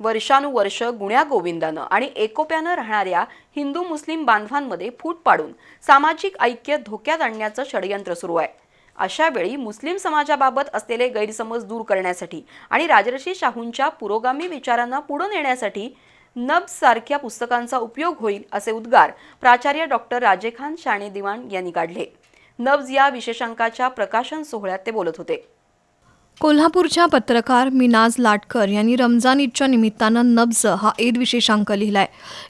वर्षानुवर्ष गुण्या गोविंदानं आणि एकोप्यानं राहणाऱ्या हिंदू मुस्लिम बांधवांमध्ये फूट पाडून सामाजिक ऐक्य धोक्यात आणण्याचं षडयंत्र सुरू आहे. अशा वेळी मुस्लिम समाजाबाबत असलेले गैरसमज दूर करण्यासाठी आणि राजर्षी शाहूंच्या पुरोगामी विचारांना पुढे नेण्यासाठी नब्जसारख्या पुस्तकांचा उपयोग होईल असे उद्गार प्राचार्य डॉक्टर राजेखान शाणे दिवाण यांनी काढले. नब्ज या विशेषांकाच्या प्रकाशन सोहळ्यात ते बोलत होते. कोल्हापूरच्या पत्रकार मिनाज लाटकर यांनी रमजान ईदच्या निमित्तानं नब्ज हा ईद विशेषांक लिहिलाय.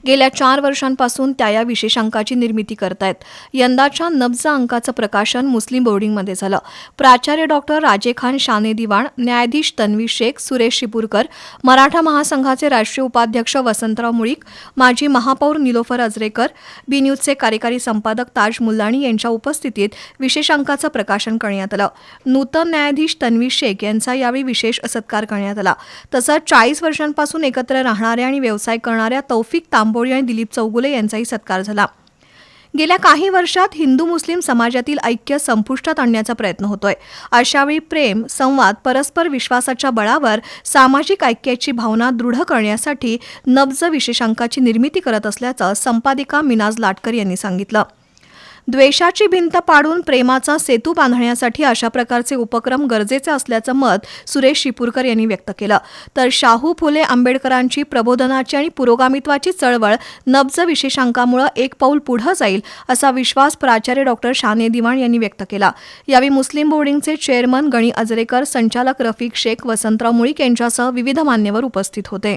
गेल्या चार वर्षांपासून त्या या विशेषांकाची निर्मिती करतायत. यंदाच्या नब्ज अंकाचं प्रकाशन मुस्लिम बोर्डिंगमध्ये झालं. प्राचार्य डॉक्टर राजे खान शाने दिवाण न्यायाधीश तन्वी शेख सुरेश शिपूरकर मराठा महासंघाचे राष्ट्रीय उपाध्यक्ष वसंतराव मुळीक माजी महापौर निलोफर अजरेकर बी न्यूजचे कार्यकारी संपादक ताज मुल्लाणी यांच्या उपस्थितीत विशेषांकाचं प्रकाशन करण्यात आलं. नूतन न्यायाधीश तन्वी शेख यांचा यावेळी विशेष सत्कार करण्यात आला. तसंच चाळीस वर्षांपासून एकत्र राहणाऱ्या आणि व्यवसाय करणाऱ्या तौफिक तांबोळी आणि दिलीप चौगुले यांचाही सत्कार झाला. गेल्या काही वर्षात हिंदू मुस्लिम समाजातील ऐक्य संपुष्टात आणण्याचा प्रयत्न होतोय. अशावेळी प्रेम संवाद परस्पर विश्वासाच्या बळावर सामाजिक ऐक्याची भावना दृढ करण्यासाठी नब्ज विशेषांकाची निर्मिती करत असल्याचं संपादिका मिनाज लाटकर यांनी सांगितलं. द्वेषाची भिंत पाडून प्रेमाचा सेतू बांधण्यासाठी अशा प्रकारचे उपक्रम गरजेचे असल्याचं मत सुरेश शिपूरकर यांनी व्यक्त केलं. तर शाहू फुले आंबेडकरांची प्रबोधनाची आणि पुरोगामित्वाची चळवळ नब्ज विशेषांकामुळे एक पाऊल पुढं जाईल असा विश्वास प्राचार्य डॉक्टर शाने दिवाण यांनी व्यक्त केला. यावेळी मुस्लिम बोर्डिंगचे चेअरमन गणी अजरेकर संचालक रफिक शेख वसंतराव मुळीक यांच्यासह विविध मान्यवर उपस्थित होते.